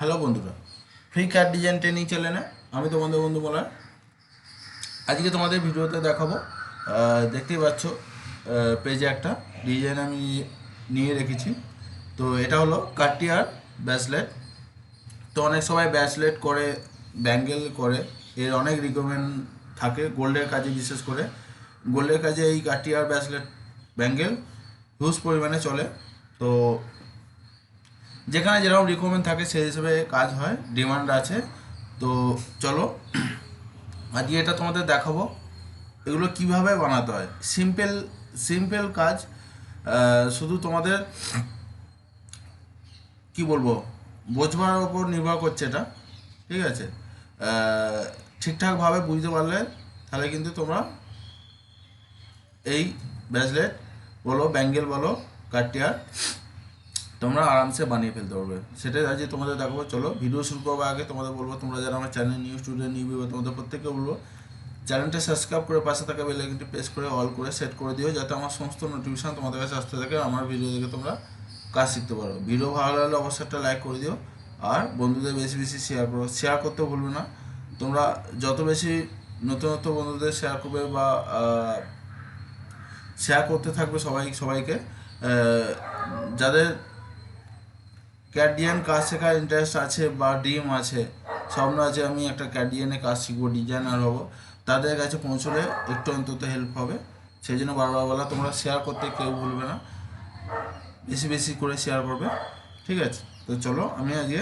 Hello বন্ধুরা free cat design training চ্যানেলে আমি তোমাদের বন্ধু বলার আজকে তোমাদের ভিডিওতে দেখাবো দেখতেই পাচ্ছ পেজে একটা ডিজাইন আমি নিয়ে রেখেছি। তো এটা হলো কাটিয়ার ব্যাসলেট তো অনেক সবাই ব্যাসলেট করে ব্যাঙ্গেল করে, এর অনেক রিকমেন্ড থাকে গোল্ডের কাজে বিশেষ করে। গোল্ডের কাজে এই কাটিয়ার ব্যাসলেট ব্যাঙ্গেল হিউজ পরিমাণে চলে। তো যেখানে যেরকম রিকমেন্ড থাকে, সেই হিসেবে কাজ হয় ডিমান্ড আছে। তো চলো, আজকে এটা তোমাদের দেখাবো, এগুলো কীভাবে বানাতে হয়। সিম্পল সিম্পল কাজ শুধু তোমাদের, কি বলব, বোঝবার ওপর নির্ভর করছে এটা, ঠিক আছে? ঠিকঠাকভাবে বুঝতে পারলে তাহলে কিন্তু তোমরা এই ব্রেসলেট বলো ব্যাঙ্গেল বলো কাটিয়ার তোমরা আরামসে বানিয়ে ফেলতে পারবে। সেটাই আজকে তোমাদের দেখাবো। চলো ভিডিও শুরু করব আগে। তোমাদের বলব, তোমরা যারা আমার চ্যানেল নিউ স্টুডেন্ট নিউ তোমাদের প্রত্যেককে বলব চ্যানেলটা সাবস্ক্রাইব করে পাশে থাকা বেল আইকনটি প্রেস করে অল করে সেট করে দিও, যাতে আমার সমস্ত নোটিফিকেশন তোমাদের কাছে আসতে থাকে, আমার ভিডিও দেখে তোমরা কাজ শিখতে পারো। ভিডিও ভালো লাগলে অবশ্যই একটা লাইক করে দিও। আর বন্ধুদের বেশি বেশি শেয়ার করো। শেয়ার করতে ভুলবে না। তোমরা যত বেশি নতুন নতুন বন্ধুদের শেয়ার করবে বা শেয়ার করতে থাকবে সবাই, সবাইকে যাদের ক্যাডিয়ান কাজ শেখার ইন্টারেস্ট আছে বা ড্রিম আছে, স্বপ্ন আছে, আমি একটা ক্যাডিয়ানে কাজ শিখব ডিজাইনার হব। তাদের কাছে পৌঁছলে একটু অন্তত হেল্প হবে। সেই জন্য বারবার বলা তোমরা শেয়ার করতে কেউ ভুলবে না। বেশি বেশি করে শেয়ার করবে। ঠিক আছে? তো চলো, আমি আজকে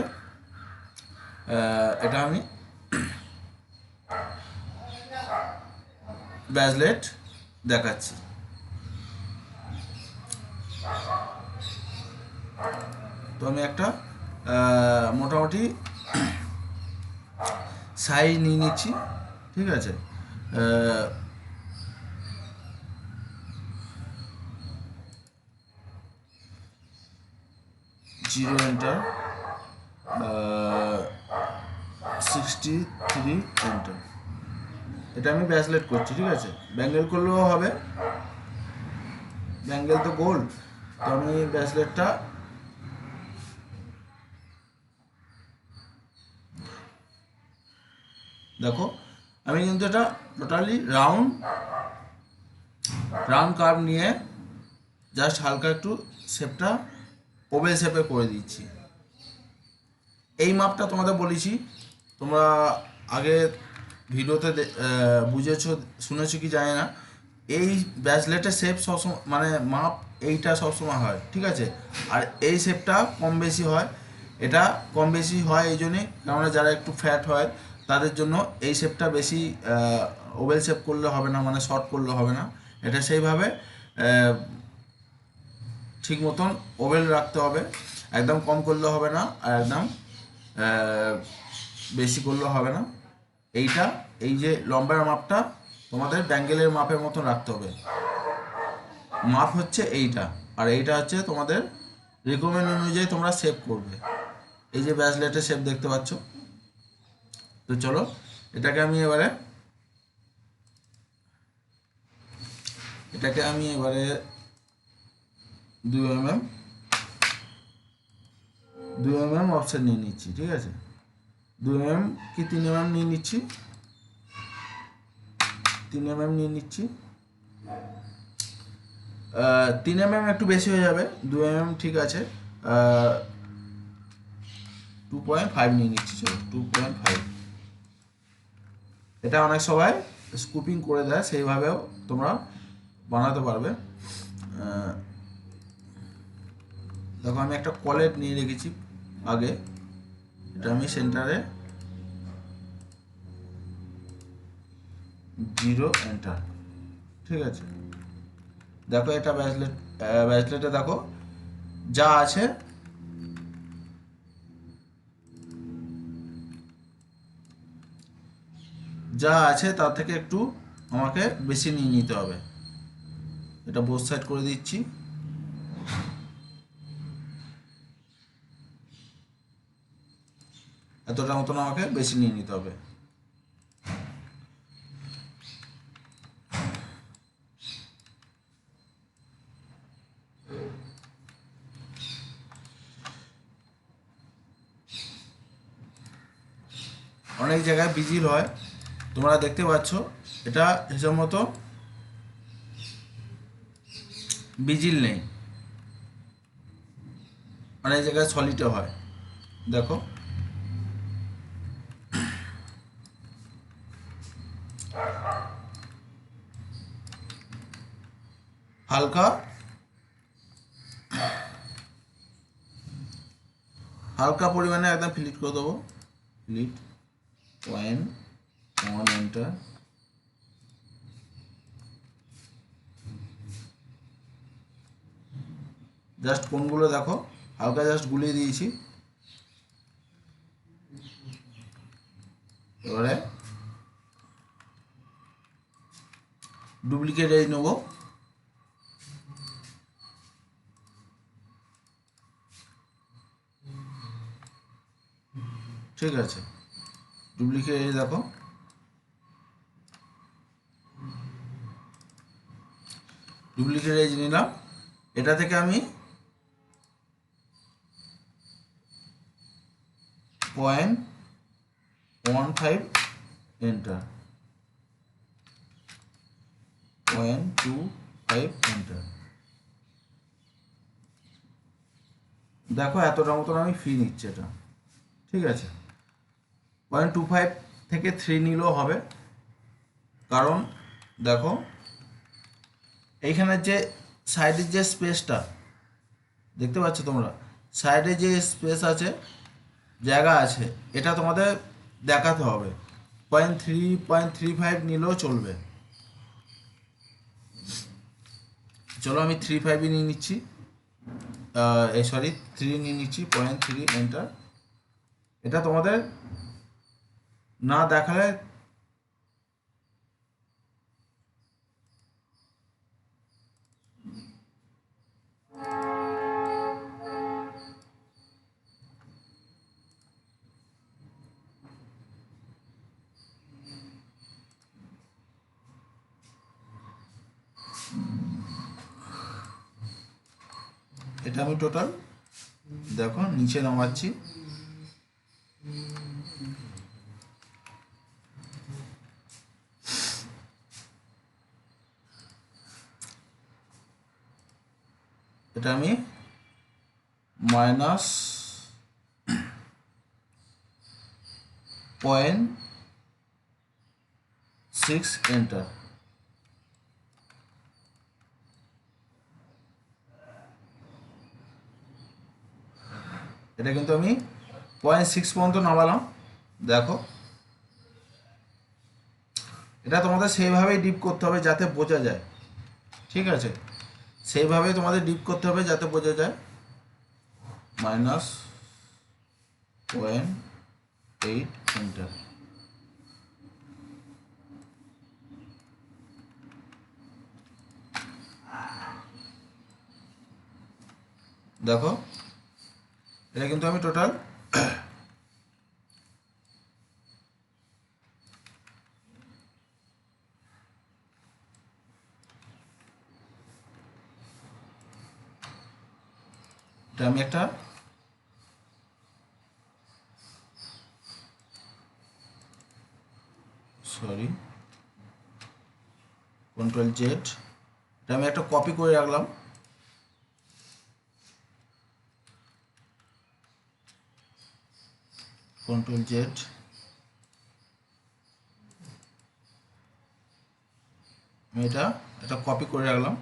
এটা আমি ব্যাজলেট দেখাচ্ছি। তো আমি একটা মোটামুটি সাইজ নিয়ে নিচ্ছি, ঠিক আছে? Zero enter sixty three enter. এটা আমি ব্যাসলেট করছি, ঠিক আছে? ব্যাঙ্গেল করলেও হবে। ব্যাঙ্গেল তো গোল্ড, তো আমি ব্যাসলেটটা দেখো, আমি কিন্তু এটা টোটালি রাউন্ড রাউন্ড কার্ভ নিয়ে জাস্ট হালকা একটু শেপটা ওভেল শেপে করে দিচ্ছি। এই মাপটা তোমাদের বলেছি, তোমরা আগে ভিডিওতে বুঝেছ, শুনেছো কি জানি না, এই ব্যাসলেটের শেপ সবসময় মানে মাপ এইটা সবসময় হয়, ঠিক আছে? আর এই শেপটা কম বেশি হয়, এটা কম বেশি হয় এই জন্যে, কেননা যারা একটু ফ্যাট হয় তাদের জন্য এই শেপটা বেশি ওভেল শেপ করলে হবে না মানে শর্ট করলে হবে না। এটা সেইভাবে ঠিক মতন ওভেল রাখতে হবে। একদম কম করলে হবে না, আর একদম বেশি করলে হবে না। এইটা, এই যে লম্বার মাপটা, তোমাদের ব্যাঙ্গেলের মাপের মতন রাখতে হবে। মাপ হচ্ছে এইটা, আর এইটা হচ্ছে তোমাদের রিকমেন্ড অনুযায়ী তোমরা সেভ করবে। এই যে ব্যাসলেটের শেপ দেখতে পাচ্ছ। তো চলো, এটাকে আমি এবারে, এটাকে আমি এবারে দুই এম এম দুই এম এম অফসেট নিয়ে নিচ্ছি, ঠিক আছে? দুই এম এম কি তিন এম এম নিয়ে নিচ্ছি? তিন এম এম নিয়ে নিচ্ছি। তিন এম এম একটু বেশি হয়ে যাবে দু এম এম ঠিক আছে। টু পয়েন্ট ফাইভ নিয়ে নিচ্ছি, চলো টু পয়েন্ট ফাইভ এটা অনেক সবাই স্কুপিং করে দেয়, সেইভাবেও তোমরা বানাতে পারবে। দেখো, আমি একটা কলেট নিয়ে রেখেছি আগে। এটা আমি সেন্টারে জিরো এন্টার ঠিক আছে? দেখো, এটা ব্যাসলেট ব্যাসলেটে দেখো, যা আছে যা আছে তার থেকে একটু আমাকে বেশি নিয়ে নিতে হবে। এটা বোথ সাইড করে দিচ্ছি। এতটা মতন আমাকে বেশি নিয়ে নিতে হবে। অনেক জায়গায় বিজিল হয়। তোমরা দেখতে পাচ্ছ, এটা হিসাব মতো বিজিল নেই। অনেক জায়গায় সলিটে হয়। দেখো। হালকা। হালকা পরিমাণে একদম ফিলিট করে দেবো। Fillet point one enter just কোনগুলো দেখো? হালকা জাস্ট গুলিয়ে দিয়েছি। এবারে ডুপ্লিকেট এই নেব। ঠিক আছে। ডুপ্লিকেট দেখো। ডুপ্লিকেট এজ নিলাম। এটা থেকে আমি point one five enter point two five enter দেখো, এতটা মতন আমি ফি নিচ্ছি এটা। ঠিক আছে? পয়েন্ট টু ফাইভ থেকে থ্রি নিলেও হবে। কারণ, দেখো এইখানের যে সাইডের যে স্পেসটা, দেখতে পাচ্ছ তোমরা? সাইডে যে স্পেস আছে, জায়গা আছে, এটা তোমাদের দেখাতে হবে। Point three point three five নিলেও চলবে। চলো আমি থ্রি ফাইভই নিয়ে নিচ্ছি। এই সরি, থ্রি নিয়ে নিচ্ছি, পয়েন্ট থ্রি, এন্টার। এটা তোমাদের না দেখালে এটা আমি টোটাল দেখো নিচে নামাচ্ছি। এটা আমি মাইনাস পয়েন্ট সিক্স এন্টার এটা কিন্তু আমি পয়েন্ট সিক্স পর্যন্ত নামালাম। দেখো। এটা তোমাদের সেইভাবেই ডিপ করতে হবে যাতে বোঝা যায়। ঠিক আছে? সেইভাবেই তোমাদের ডিপ করতে হবে যাতে বোঝা যায়। মাইনাস পয়েন্ট এইট এন্টার দেখো। এটা কিন্তু আমি টোটাল আমি একটা সরি কন্ট্রোল জেড এটা আমি একটা কপি করে রাখলাম। কন্ট্রোল জেড আমি এটা এটা কপি করে রাখলাম।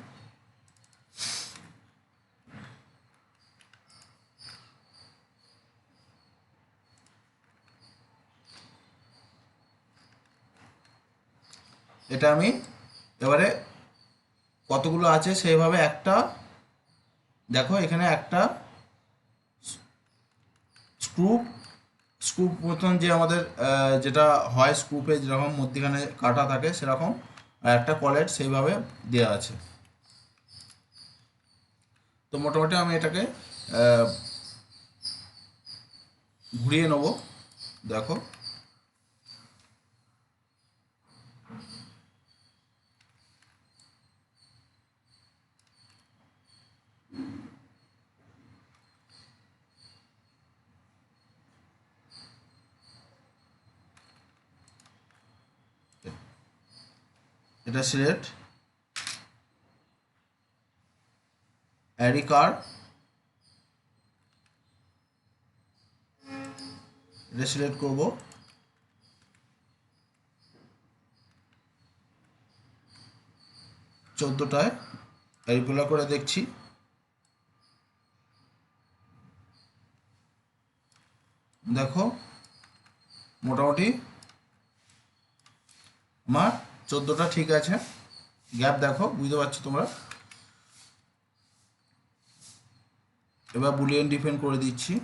এটা আমি এবারে কতগুলো আছে সেইভাবে একটা, দেখো এখানে একটা স্ক্রু স্ক্রুপ প্রথম যে আমাদের যেটা হয় স্কুপে যেরকম মধ্যিখানে কাটা থাকে, সেরকম একটা কলেট সেইভাবে দেওয়া আছে। তো মোটামুটি আমি এটাকে ঘুরিয়ে নেব। দেখো। এটা সিলেট। অ্যারিকার। এটা সিলেক্ট করব। চোদ্দোটায় ক্যালকুলার করে দেখছি। দেখো মোটামুটি আমার চোদ্দোটা ঠিক আছে। গ্যাপ দেখো বুঝতে পারছ তোমরা? এবার বুলিয়ান ডিফেন্ড করে দিচ্ছি।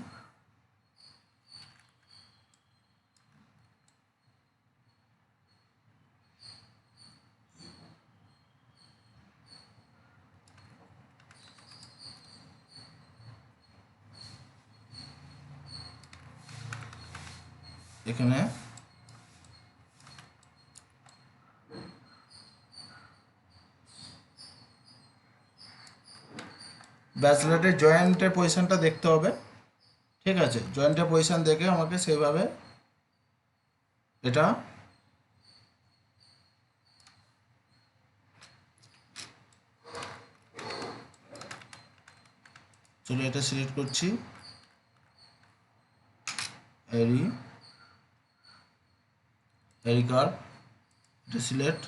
এখানে ব্যাচলেটের জয়েন্টের পজিশনটা দেখতে হবে। ঠিক আছে? জয়েন্টের পজিশন দেখে আমাকে সেইভাবে এটা চলো এটা সিলেক্ট করছি। এরি এরি কার্ভ এটা সিলেক্ট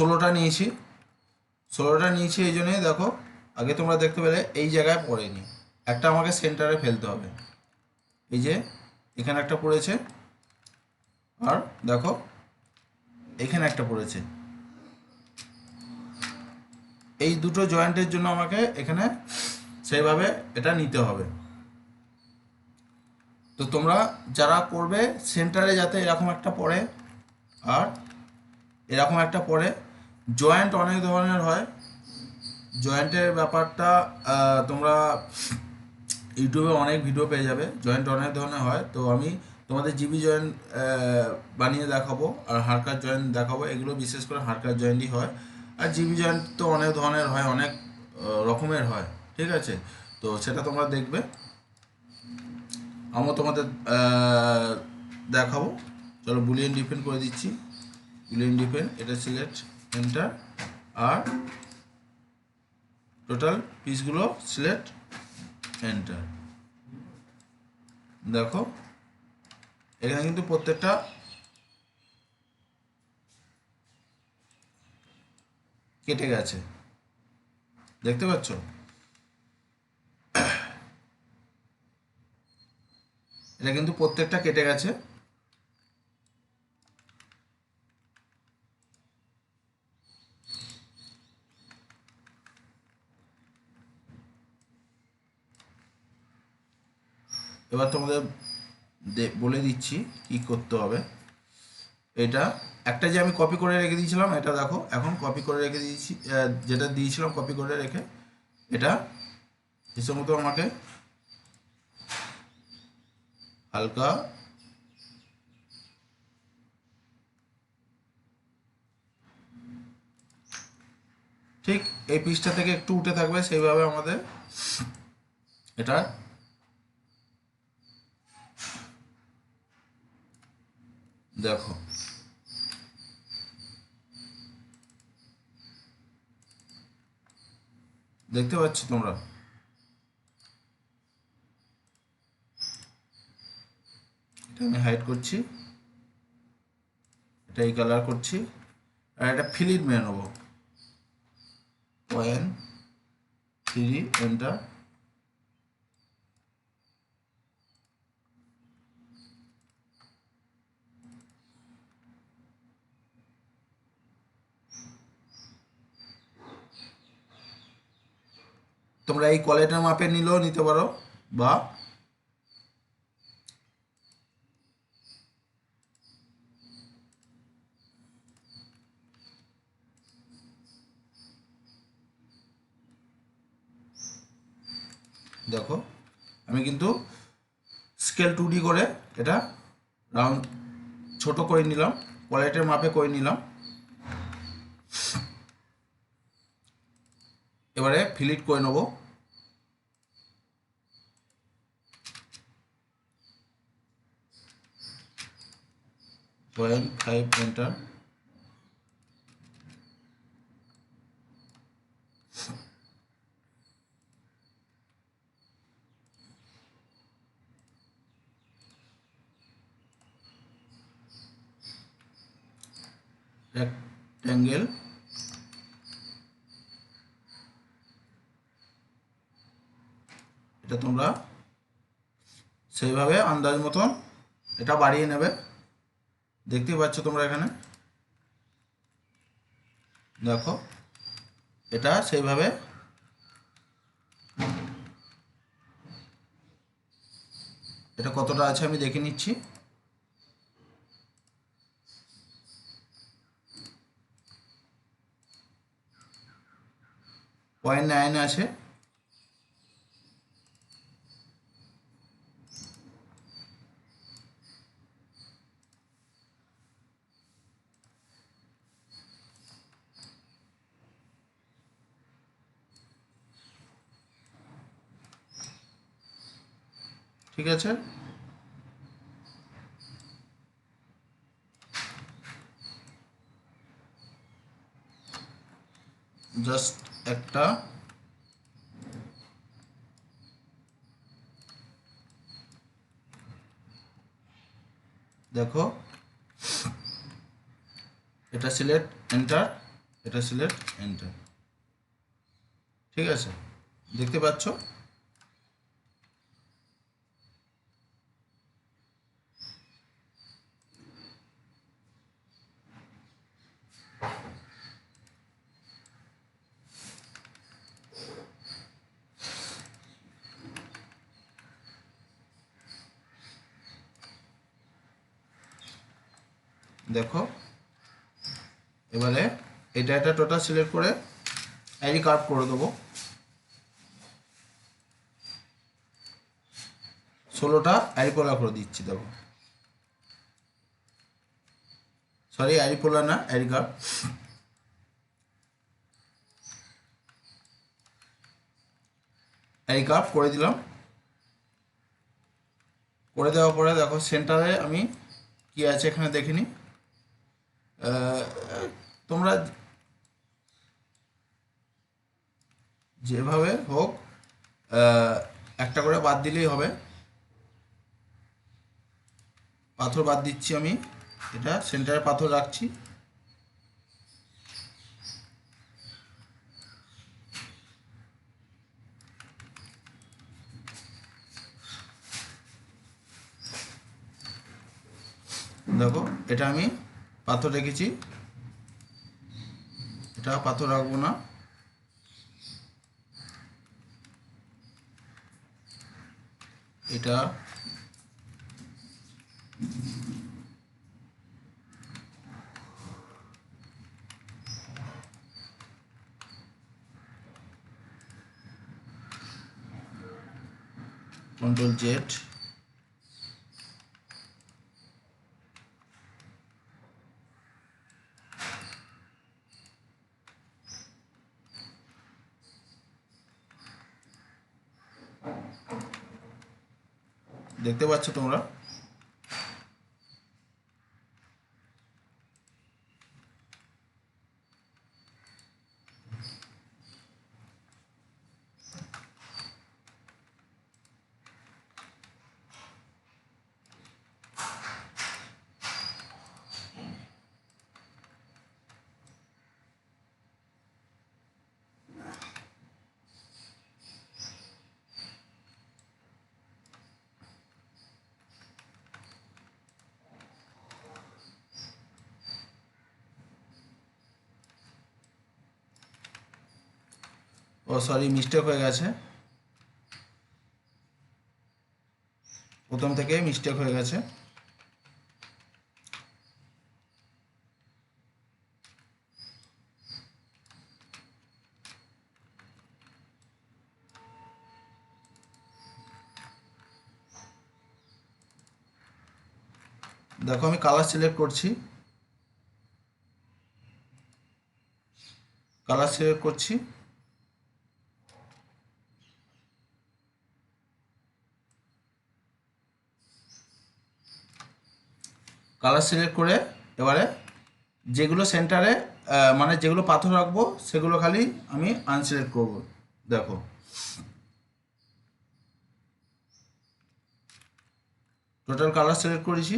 ষোলোটা নিয়েছি। ষোলোটা নিয়েছি এই জন্যই দেখো, আগে তোমরা দেখতে পেলে এই জায়গায় পড়েনি একটা আমাকে সেন্টারে ফেলতে হবে। এই যে, এখানে একটা পড়েছে। আর দেখো, এখানে একটা পড়েছে। এই দুটো জয়েন্টের জন্য আমাকে এখানে সেইভাবে এটা নিতে হবে। তো তোমরা যারা করবে, সেন্টারে যাতে এরকম একটা পড়ে, আর এরকম একটা পড়ে জয়েন্ট অনেক ধরনের হয়। জয়েন্টের ব্যাপারটা তোমরা ইউটিউবে অনেক ভিডিও পেয়ে যাবে। জয়েন্ট অনেক ধরনের হয়। তো আমি তোমাদের জিবি জয়েন্ট বানিয়ে দেখাবো আর হাড়কার জয়েন্ট দেখাবো। এগুলো বিশেষ করে হাড়কার জয়েন্টই হয়। আর জিবি জয়েন্ট তো অনেক ধরনের হয়, অনেক রকমের হয়। ঠিক আছে? তো সেটা তোমরা দেখবে। আমিও তোমাদের দেখাবো। চলো বুলিয়ান ডিফেন্ড করে দিচ্ছি। বুলিয়ান ডিপেন্ড এটা সিলেক্ট এন্টার আর টোটাল পিসগুলো সিলেক্ট এন্টার দেখো, এখানে কিন্তু প্রত্যেকটা কেটে গেছে। দেখতে পাচ্ছ? এটা কিন্তু প্রত্যেকটা কেটে গেছে। এবার তোমাদের বলে দিচ্ছি কি করতে হবে। এটা একটা যে আমি কপি করে রেখে দিয়েছিলাম, এটা দেখো, এখন কপি করে রেখে দিয়েছি যেটা দিয়েছিলাম কপি করে রেখে, এটা হিসেব মতো আমাকে হালকা ঠিক এই পিসটা থেকে একটু উঠে থাকবে, সেইভাবে আমাদের এটা দেখো। দেখতে পাচ্ছ তোমরা? এটা আমি হাইড করছি। এটা এই কালার করছি। আর এটা ফিলিট মেরে নেব। ওয়েন থ্রি এন্টার তোমরা এই কলেটের মাপে নিলেও নিতে পারো, বা দেখো, আমি কিন্তু স্কেল টু ডি করে এটা রাউন্ড ছোট করে নিলাম কলেটের মাপে করে নিলাম। এবারে ফিলিট করে নেব। পয়েন্ট ফাইভ এন্টার rectangle এটা তোমরা সেইভাবে আন্দাজ মতন এটা বাড়িয়ে নেবে। দেখতেই পাচ্ছ তোমরা এখানে? দেখো, এটা সেইভাবে এটা কতটা আছে আমি দেখে নিচ্ছি। পয়েন্ট নাইন আছে। ঠিক আছে? জাস্ট একটা দেখো। এটা সিলেক্ট এন্টার এটা সিলেক্ট এন্টার ঠিক আছে? দেখতে পাচ্ছ দেখো এবারে একটা টোটাল সিলেক্ট করে আইডি কার্ড করে দেবো। ষোলোটা অ্যারিপোলা করে দিচ্ছি, দেখো। সরি অ্যারিপোলা না অ্যারি কার্ড অ্যারি কার্ড করে দিলাম। করে দেওয়ার পরে দেখো সেন্টারে আমি কি আছে এখানে দেখে নিই তোমরা যেভাবে হোক একটা করে বাদ দিলেই হবে। পাথর বাদ দিচ্ছি আমি। এটা সেন্টারে পাথর রাখছি। দেখো, এটা আমি পাথর রেখেছি। এটা পাথর রাখব না। এটা কন্ট্রোল জেড দেখতে পাচ্ছ তোমরা? ও সরি মিস্টেক হয়ে গেছে। প্রথম থেকে মিস্টেক হয়ে গেছে। দেখো, আমি কালার সিলেক্ট করছি। কালার সিলেক্ট করছি। কালার সিলেক্ট করে এবারে যেগুলো সেন্টারে মানে যেগুলো পাথর রাখব, সেগুলো খালি আমি আনসিলেক্ট করব। দেখো। টোটাল কালার সিলেক্ট করেছি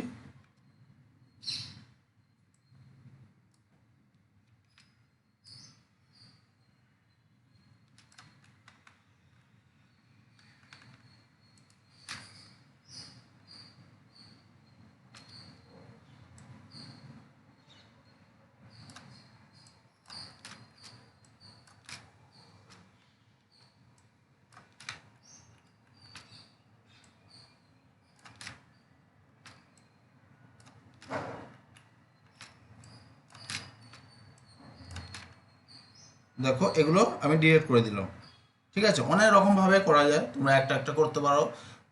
দেখো এগুলো আমি ডিলিট করে দিলাম। ঠিক আছে? অনেক রকমভাবে করা যায়। তোমরা একটা একটা করতে পারো।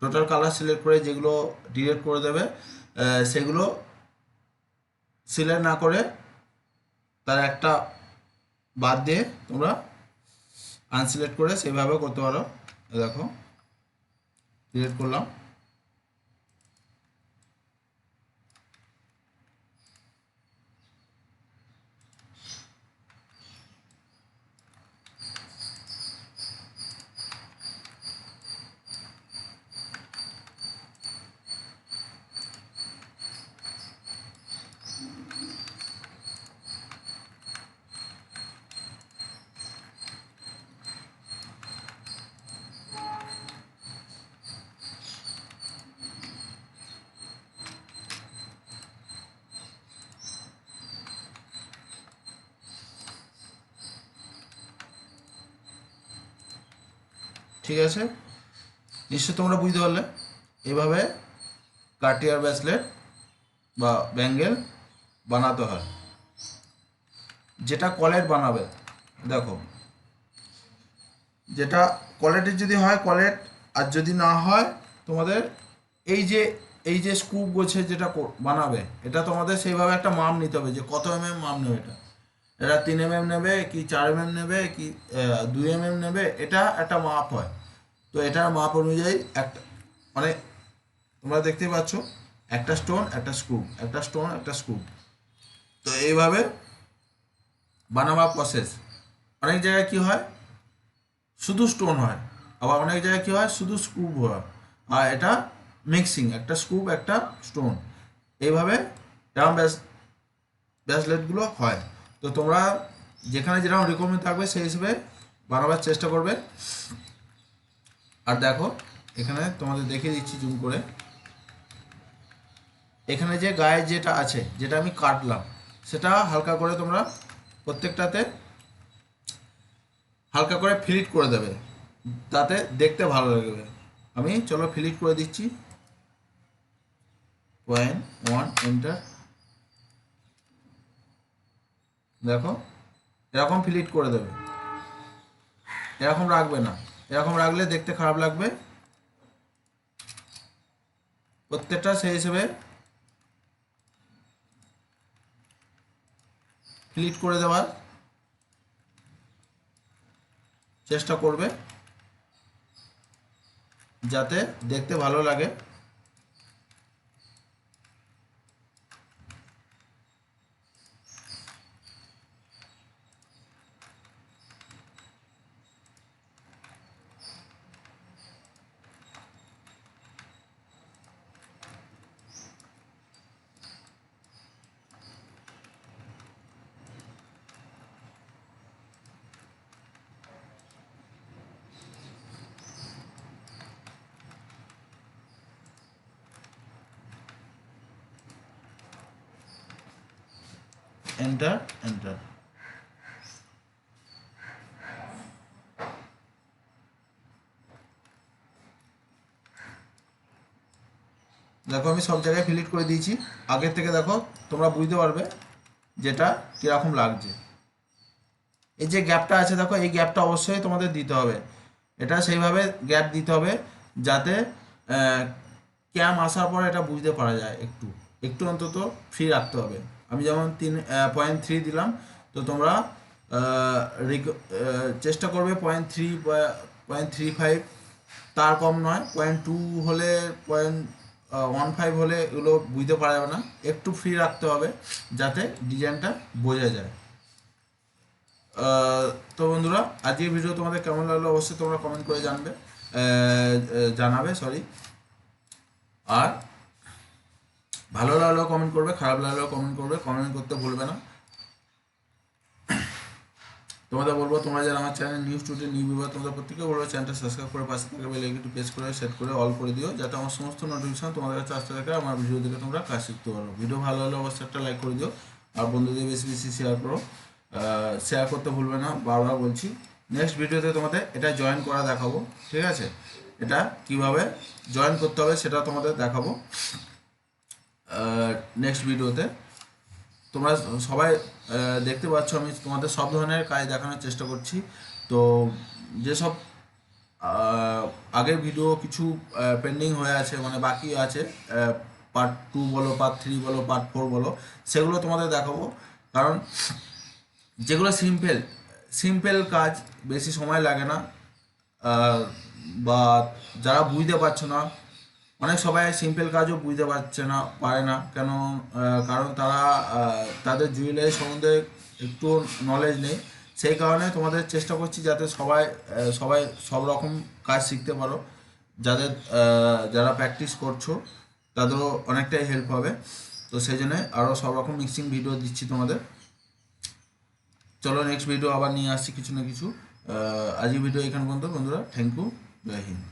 টোটাল কালার সিলেক্ট করে যেগুলো ডিলিট করে দেবে সেগুলো সিলেক্ট না করে তার একটা বাদ দিয়ে তোমরা আনসিলেক্ট করে সেইভাবে করতে পারো। দেখো ডিলিট করলাম। ঠিক আছে? নিশ্চয় তোমরা বুঝতে পারলে। এভাবে কাটিয়ার ব্যাসলেট বা ব্যাঙ্গেল বানাতে হয়। যেটা কলেট বানাবে, দেখো। যেটা কলেটের যদি হয় কলেট আর যদি না হয়, তোমাদের এই যে এই যে স্কুপ গোছে যেটা বানাবে, এটা তোমাদের সেইভাবে একটা মাপ নিতে হবে যে কত এম এম মাপ নেবে এটা। এটা তিন এম এম নেবে, কি চার এম এম নেবে, কি দুই এম এম নেবে, এটা একটা মাপ হয়। তো এটার মাপ অনুযায়ী একটা মানে তোমরা দেখতেই পাচ্ছ, একটা স্টোন, একটা স্ক্রুপ একটা স্টোন, একটা স্ক্রুপ তো এইভাবে বানাবা প্রসেস অনেক জায়গায় কি হয়? শুধু স্টোন হয়। আবার অনেক জায়গায় কি হয়? শুধু স্ক্রুপ হয়। আর এটা মিক্সিং একটা স্ক্রুপ একটা স্টোন। এইভাবে এরকম ব্যাস ব্যাসলেটগুলো হয়। তো তোমরা যেখানে যেরকম রিকমেন্ড থাকবে, সেই হিসেবে বানাবার চেষ্টা করবে। আর দেখো, এখানে তোমাদের দেখিয়ে দিচ্ছি জুম করে। এখানে যে গায়ে যেটা আছে, যেটা আমি কাটলাম, সেটা হালকা করে তোমরা প্রত্যেকটাতে হালকা করে ফিলিট করে দেবে। তাতে দেখতে ভালো লাগবে। আমি, চলো ফিলিট করে দিচ্ছি। পয়েন্ট ওয়ান এন্টার দেখো, এরকম ফিলিট করে দেবে। এরকম রাখবে না। এরকম রাখলে দেখতে খারাপ লাগবে। প্রত্যেকটা সেই হিসেবে ক্লিক করে দেওয়ার চেষ্টা করবে, যাতে দেখতে ভালো লাগে এন্টার এন্টার দেখো আমি সব জায়গায় ফিলিট করে দিয়েছি। আগের থেকে দেখো, তোমরা বুঝতে পারবে যেটা কীরকম লাগছে। এই যে গ্যাপটা আছে দেখো, এই গ্যাপটা অবশ্যই তোমাদের দিতে হবে। এটা সেইভাবে গ্যাপ দিতে হবে যাতে ক্যাম আসার পর এটা বুঝতে পারা যায় একটু। একটু অন্তত ফ্রি রাখতে হবে। আমি যেমন তিন পয়েন্ট থ্রি দিলাম, তো তোমরা চেষ্টা করবে point three point three five তার কম নয় পয়েন্ট টু হলে পয়েন্ট ওয়ান ফাইভ হলে এগুলো বুঝতে পারা যাবে না। একটু ফ্রি রাখতে হবে যাতে ডিজাইনটা বোঝা যায়। তো বন্ধুরা, আজকের ভিডিও তোমাদের কেমন লাগল অবশ্যই তোমরা কমেন্ট করে জানবে। জানাবে সরি আর ভালো লাগলেও কমেন্ট করবে, খারাপ লাগলেও কমেন্ট করবে কমেন্ট করতে ভুলবে না। তোমাদের বলব, তোমরা যারা আমার চ্যানেল নিউজ টুডে নিউ ভিভার তোমাদের প্রত্যেকে বলব চ্যানেলটা সাবস্ক্রাইব করে পাশে থাকা বেল একটু প্রেস করে সেট করে অল করে দিও, যাতে আমার সমস্ত নোটিফিকেশন তোমাদের কাছে আসতে থাকে, আমার ভিডিও দেখে তোমরা কাজ শিখতে পারো। ভিডিও ভালো হলে অবশ্যই একটা লাইক করে দিও, আর বন্ধুদের বেশি বেশি শেয়ার করো। শেয়ার করতে ভুলবে না, বারবার বলছি। নেক্সট ভিডিওতে তোমাদের এটা জয়েন করা দেখাবো, ঠিক আছে? এটা কীভাবে জয়েন করতে হবে সেটা তোমাদের দেখাবো। নেক্সট ভিডিওতে তোমরা সবাই দেখতে পাচ্ছ, আমি তোমাদের সব ধরনের কাজ দেখানোর চেষ্টা করছি। তো যেসব আগের ভিডিও কিছু পেন্ডিং হয়ে আছে মানে বাকি আছে পার্ট টু বলো পার্ট থ্রি বলো পার্ট ফোর বলো, সেগুলো তোমাদের দেখাবো। কারণ যেগুলো সিম্পল সিম্পল কাজ, বেশি সময় লাগে না বা যারা বুঝতে পারছ না অনেক সবাই সিম্পল কাজও বুঝতে পারছে না, পারে না। কেন কারণ তারা তাদের জুয়েলারি সম্বন্ধে একটু নলেজ নেই। সেই কারণে তোমাদের চেষ্টা করছি যাতে সবাই সবাই সব রকম কাজ শিখতে পারো। যাদের যারা প্র্যাকটিস করছ, তাদেরও অনেকটাই হেল্প হবে। তো সেই জন্য আরও সব রকম মিক্সিং ভিডিও দিচ্ছি তোমাদের। চলো নেক্সট ভিডিও আবার নিয়ে আসছি কিছু না কিছু। আজকের ভিডিও এখানে পর্যন্ত বন্ধুরা। থ্যাংক ইউ জয় হিন্দ।